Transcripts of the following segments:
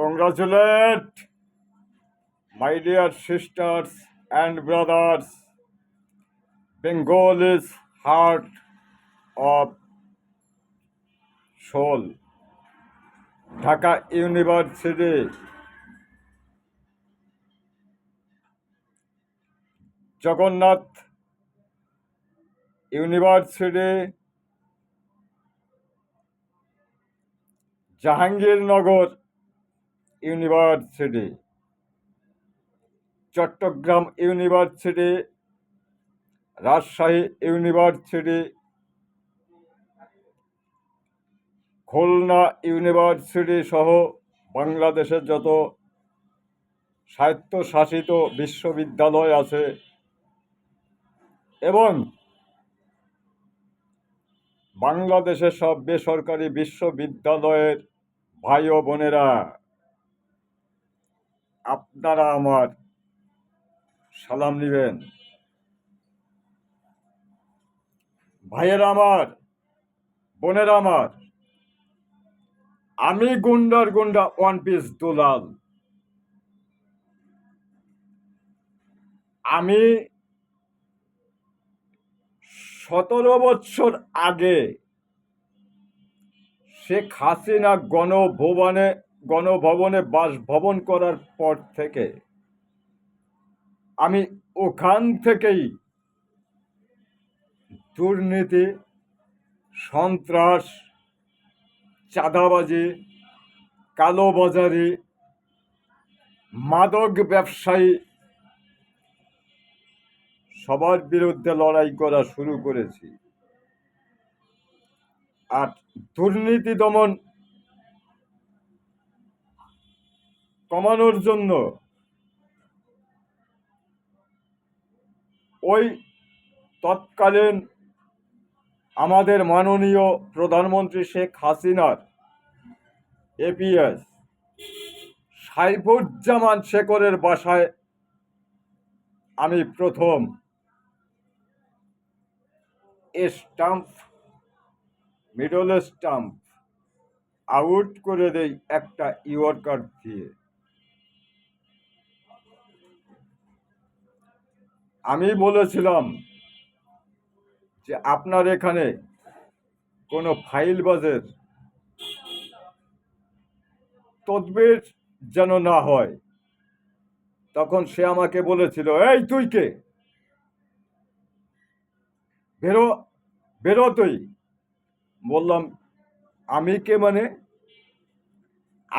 Congratulate my dear sisters and brothers, Bengali's heart of soul. Dhaka University Jagannath University Jahangirnagar university Chittagong university Rajshahi university Khulna university সহ বাংলাদেশের যত স্বায়ত্তশাসিত বিশ্ববিদ্যালয় আছে এবং বাংলাদেশের সব বেসরকারি বিশ্ববিদ্যালয়ের ভাই ও বোনেরা আপনারা আমার সালাম নেবেন ভাইয়ের আমার বোনের আমার আমি গুন্ডার গুন্ডা ওয়ান পিস দোলাল আমি সতেরো বছর আগে শেখ হাসিনা গণভবনে গণভবনে বাসভবন করার পর থেকে আমি ওখান থেকেই দুর্নীতি সন্ত্রাস চাঁদাবাজি কালোবাজারি মাদক ব্যবসায়ী সবার বিরুদ্ধে লড়াই করা শুরু করেছি আর দুর্নীতি দমন কমানোর জন্য ওই তৎকালীন আমাদের মাননীয় প্রধানমন্ত্রী শেখ হাসিনার এপিএস সাইফুজ্জামান শেখরের বাসায় আমি প্রথম স্টাম্প মিডল স্টাম্প আউট করে দেই একটা ইয়র্কার দিয়ে আমি বলেছিলাম যে আপনার এখানে কোনো ফাইলবাজের তদবির যেন না হয় তখন সে আমাকে বলেছিল এই তুই কে বেরো বেরো তুই বললাম আমি কে মানে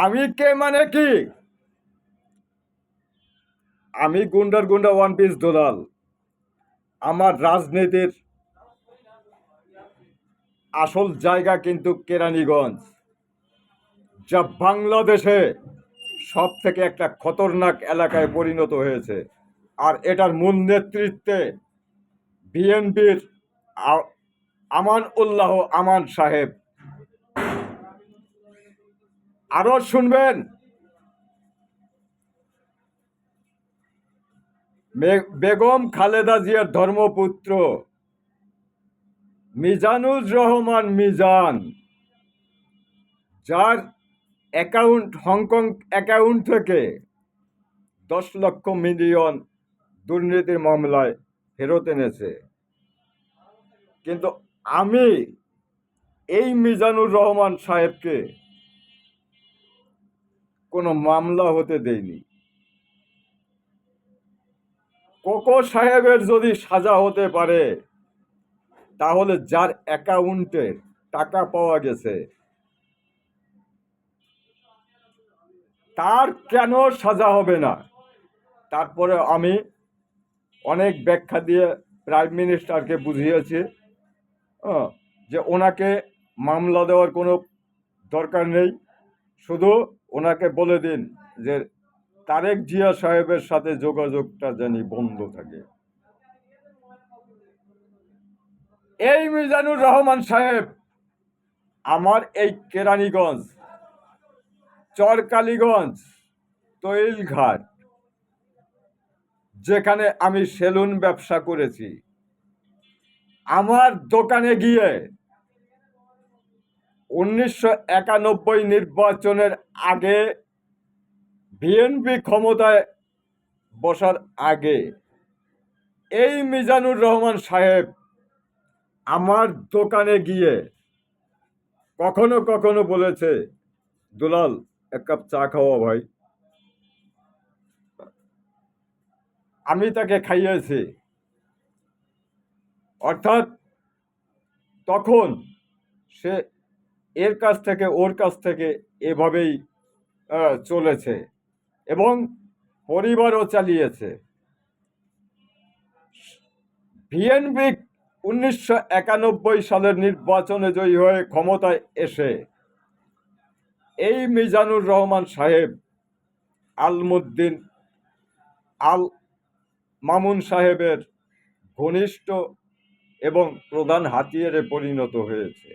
আমি কে মানে কি আমি গুন্ডার গুন্ডা ওয়ান পিস দোলাল আমার রাজনীতির আসল জায়গা কিন্তু কেরানীগঞ্জ যা বাংলাদেশে সব থেকে একটা খতরনাক এলাকায় পরিণত হয়েছে আর এটার মূল নেতৃত্বে বিএনপির আমান উল্লাহ আমান সাহেব আরও শুনবেন বেগম খালেদা জিয়ার ধর্মপুত্র মিজানুর রহমান মিজান যার অ্যাকাউন্ট হংকং অ্যাকাউন্ট থেকে দশ লক্ষ মিলিয়ন দুর্নীতির মামলায় ফেরত এনেছে কিন্তু আমি এই মিজানুর রহমান সাহেবকে কোনো মামলা হতে দেইনি শকর সাহেবের যদি সাজা হতে পারে তাহলে যার অ্যাকাউন্টে টাকা পাওয়া গেছে তার কেন সাজা হবে না তারপরে আমি অনেক ব্যাখ্যা দিয়ে প্রাইম মিনিস্টারকে বুঝিয়েছি যে ওনাকে মামলা দেওয়ার কোনো দরকার নেই শুধু ওনাকে বলে দিন যে তারেক জিয়া সাহেবের সাথে যোগাযোগটা জানি বন্ধ থাকে এই মিজানুর রহমান সাহেব আমার এই কেরানীগঞ্জ চরকালীগঞ্জ তৈলঘাট যেখানে আমি সেলুন ব্যবসা করেছি আমার দোকানে গিয়ে উনিশশো নির্বাচনের আগে বিএনপি ক্ষমতায় বসার আগে এই মিজানুর রহমান সাহেব আমার দোকানে গিয়ে কখনো কখনো বলেছে দুলাল এক কাপ চা খাওয়া ভাই আমি তাকে খাইয়েছি অর্থাৎ তখন সে এর কাছ থেকে ওর কাছ থেকে এভাবেই চলেছে এবং পরিবারও চালিয়েছে বিএনপি উনিশশো একানব্বই সালের নির্বাচনে জয়ী হয়ে ক্ষমতায় এসে এই মিজানুর রহমান সাহেব আলমুদ্দিন আল মামুন সাহেবের ঘনিষ্ঠ এবং প্রধান হাতিয়ারে পরিণত হয়েছে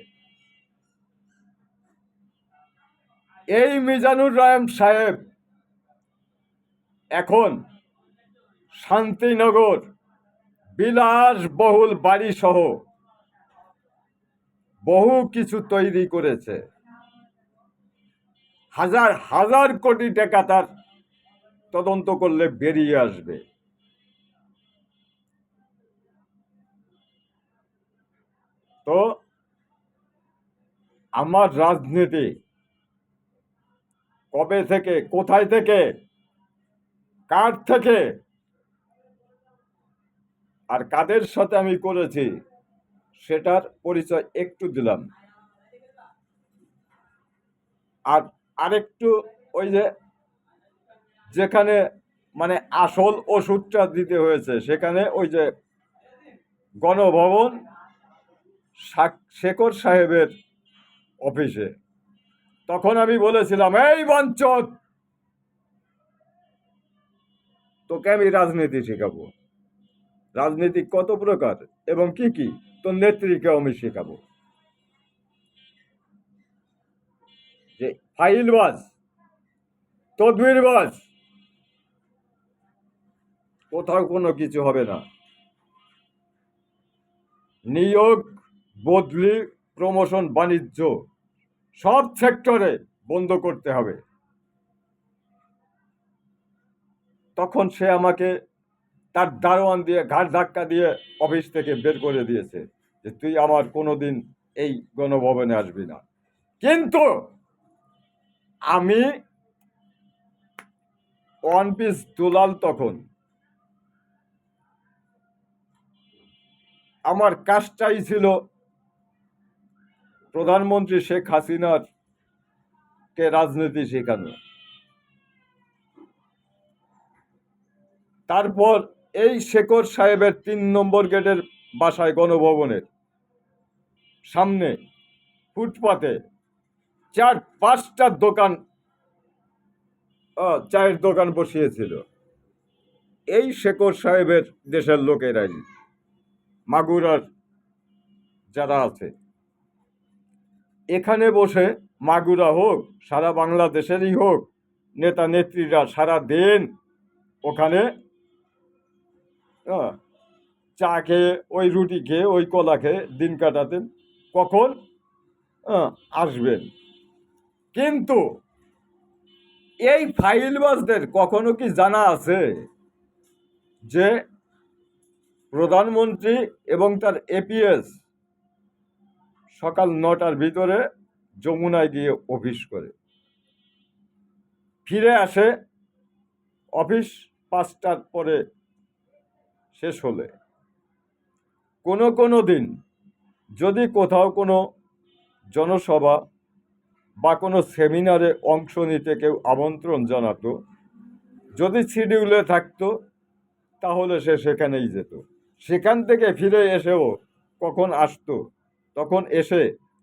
এই মিজানুর রহম সাহেব এখন শান্তিনগর বিলাসবহুল বাড়িসহ বহু কিছু তৈরি করেছে হাজার হাজার কোটি টাকা তার তদন্ত করলে বেরিয়ে আসবে তো আমার রাজনীতি কবে থেকে কোথায় থেকে কার থেকে আর কাদের সাথে আমি করেছি সেটার পরিচয় একটু দিলাম আর আরেকটু ওই যে যেখানে মানে আসল ওষুধটা দিতে হয়েছে সেখানে ওই যে গণভবন শেখর সাহেবের অফিসে তখন আমি বলেছিলাম এই বঞ্চক তোকে আমি রাজনীতি শেখাবো রাজনীতি কত প্রকার এবং কি কি তো নেত্রীকে আমি শেখাবো যে ফাইলবাজ তদবিরবাজ কোথাও কোনো কিছু হবে না নিয়োগ বদলি প্রমোশন বাণিজ্য সব সেক্টরে বন্ধ করতে হবে তখন সে আমাকে তার দারোয়ান দিয়ে ঘাট ধাক্কা দিয়ে অফিস থেকে বের করে দিয়েছে যে তুই আমার কোনো দিন এই গণভবনে আসবি না কিন্তু আমি ওয়ান পিস দুলাল তখন আমার কাজটাই ছিল প্রধানমন্ত্রী শেখ হাসিনার কে রাজনীতি শেখানো তারপর এই শেখর সাহেবের তিন নম্বর গেটের বাসায় গণভবনের সামনে ফুটপাতে চার পাঁচটা দোকান চায়ের দোকান বসিয়েছিল এই শেখর সাহেবের দেশের লোকেরাই মাগুরার যারা আছে এখানে বসে মাগুরা হোক সারা বাংলাদেশেরই হোক নেতা নেত্রীরা সারা দিন ওখানে চা খেয়ে ওই রুটি খেয়ে ওই কলা খেয়ে দিন কাটাতেন কখন আসবেন কিন্তু এই ফাইলবাজদের কখনো কি জানা আছে যে প্রধানমন্ত্রী এবং তার এপিএস সকাল নটার ভিতরে যমুনায় গিয়ে অফিস করে ফিরে আসে অফিস পাঁচটার পরে শেষ হলে কোনো কোনো দিন যদি কোথাও কোনো জনসভা বা কোনো সেমিনারে অংশ নিতে কেউ আমন্ত্রণ জানাতো যদি শিডিউলে থাকতো তাহলে সে সেখানেই যেত সেখান থেকে ফিরে এসেও কখন আসতো তখন এসে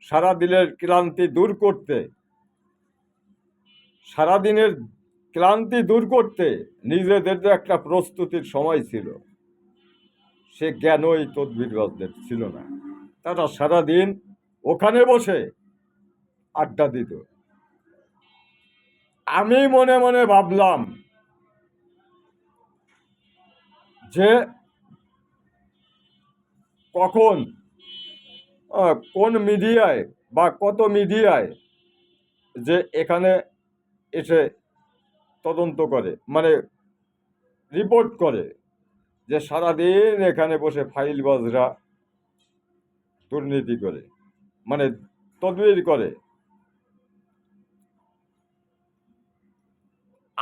সারা দিনের ক্লান্তি দূর করতে সারাদিনের ক্লান্তি দূর করতে নিজেদের যে একটা প্রস্তুতির সময় ছিল সে জ্ঞান ওই তদ্বিরবাজদের ছিল না তারা সারাদিন ওখানে বসে আড্ডা দিত আমি মনে মনে ভাবলাম যে কখন কোন মিডিয়ায় বা কত মিডিয়ায় যে এখানে এসে তদন্ত করে মানে রিপোর্ট করে যে সারাদিন এখানে বসে ফাইল বজরা দুর্নীতি করে মানে তদবির করে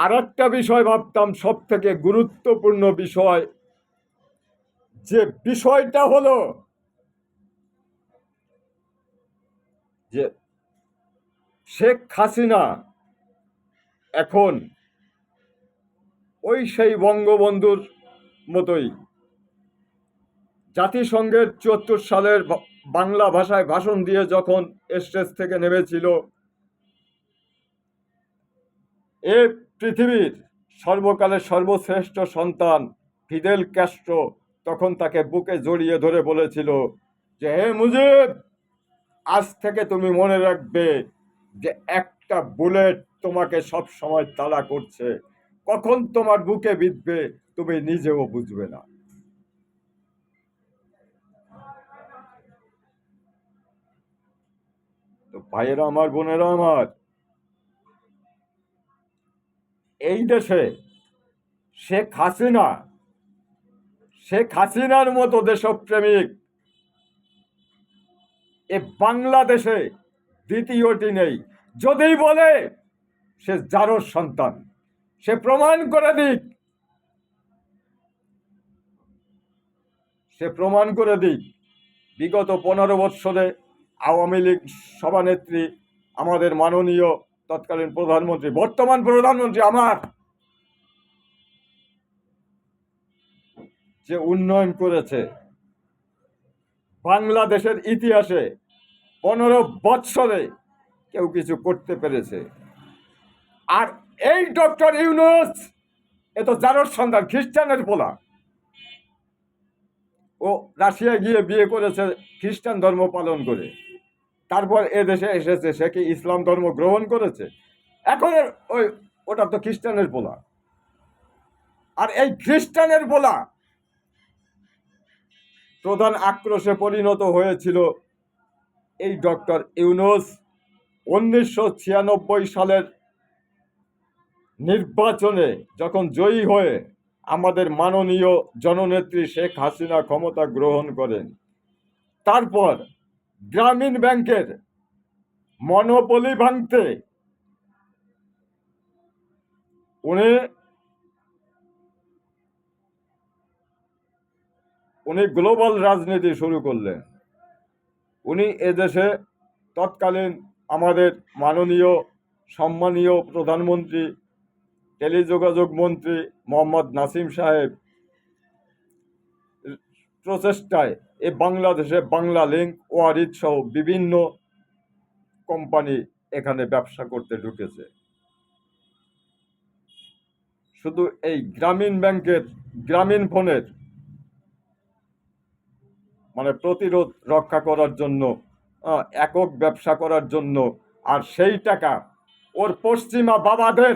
আর একটা বিষয় ভাবতাম সব থেকে গুরুত্বপূর্ণ বিষয় যে বিষয়টা হলো যে শেখ হাসিনা এখন ওই সেই বঙ্গবন্ধুর মতোই জাতিসংঘের চুয়াত্তর সালের বাংলা ভাষায় ভাষণ দিয়ে যখন স্টেজ থেকে নেমেছিল এ পৃথিবীর সর্বকালের সর্বশ্রেষ্ঠ সন্তান ফিদেল ক্যাস্ট্রো তখন তাকে বুকে জড়িয়ে ধরে বলেছিল যে হে মুজিব আজ থেকে তুমি মনে রাখবে যে একটা বুলেট তোমাকে সব সময় তালা করছে কখন তোমার বুকে বিঁধবে তুমি নিজেও বুঝবে না তো ভাইয়েরা আমার বোনেরা আমার এই দেশে শেখ হাসিনা শেখ হাসিনার মতো দেশপ্রেমিক এ বাংলাদেশে দ্বিতীয়টি নেই যদি বলে সে যারোর সন্তান সে প্রমাণ করে দিক সে প্রমাণ করে দিক বিগত পনেরো বৎসরে আওয়ামী লীগ সভানেত্রী আমাদের মাননীয় তৎকালীন প্রধানমন্ত্রী বর্তমান প্রধানমন্ত্রী আমার যে উন্নয়ন করেছে বাংলাদেশের ইতিহাসে পনেরো বৎসরে কেউ কিছু করতে পেরেছে আর এই ডক্টর ইউনুস এ তো জানোর সন্ধান খ্রিস্টানের পোলা ও রাশিয়া গিয়ে বিয়ে করেছে খ্রিস্টান ধর্ম পালন করে তারপর এ দেশে এসেছে সে কি ইসলাম ধর্ম গ্রহণ করেছে এখন ওই ওটা তো খ্রিস্টানের পোলা আর এই খ্রিস্টানের পোলা প্রধান আক্রোশে পরিণত হয়েছিল এই ডক্টর ইউনুস উনিশশো ছিয়ানব্বই সালের নির্বাচনে যখন জয়ী হয়ে আমাদের মাননীয় জননেত্রী শেখ হাসিনা ক্ষমতা গ্রহণ করেন তারপর গ্রামীণ ব্যাংকের মনোপলি ভাঙতে উনি উনি গ্লোবাল রাজনীতি শুরু করলেন উনি এদেশে তৎকালীন আমাদের মাননীয় সম্মানীয় প্রধানমন্ত্রী টেলিযোগাযোগ মন্ত্রী মোহাম্মদ নাসিম সাহেব প্রচেষ্টায় এ বাংলাদেশে বাংলা লিঙ্ক ওয়ারিদ সহ বিভিন্ন কোম্পানি এখানে ব্যবসা করতে ঢুকেছে শুধু এই গ্রামীণ ব্যাংকের গ্রামীণ ফোনের মানে প্রতিরোধ রক্ষা করার জন্য একক ব্যবসা করার জন্য আর সেই টাকা ওর পশ্চিমা বাবাদের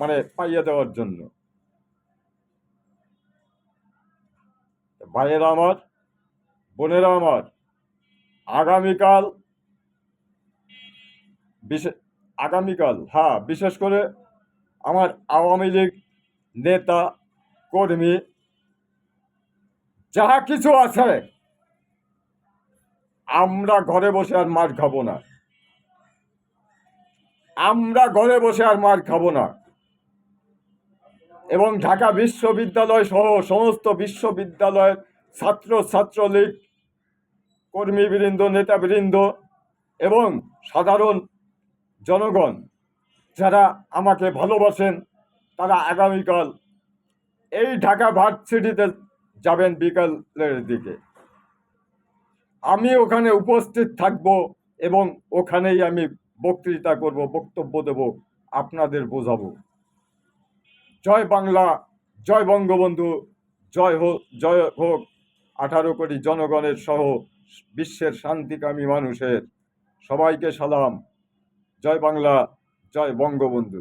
মানে পাইয়ে দেওয়ার জন্য ভাইয়েরা আমার বোনেরা আমার আগামীকাল বিশেষ আগামীকাল হ্যাঁ বিশেষ করে আমার আওয়ামী লীগ নেতা কর্মী যা কিছু আছে আমরা ঘরে বসে আর মার খাবো না আমরা ঘরে বসে আর মার খাবো না এবং ঢাকা বিশ্ববিদ্যালয় সহ সমস্ত বিশ্ববিদ্যালয়ের ছাত্র ছাত্রলীগ কর্মীবৃন্দ নেতাবৃন্দ এবং সাধারণ জনগণ যারা আমাকে ভালোবাসেন তারা আগামীকাল এই ঢাকা ভার্সিটিতে যাবেন বিকালের দিকে আমি ওখানে উপস্থিত থাকব এবং ওখানেই আমি বক্তৃতা করব বক্তব্য দেব আপনাদের বোঝাবো জয় বাংলা জয় বঙ্গবন্ধু জয় হোক জয় হোক আঠারো কোটি জনগণের সহ বিশ্বের শান্তিকামী মানুষের সবাইকে সালাম জয় বাংলা জয় বঙ্গবন্ধু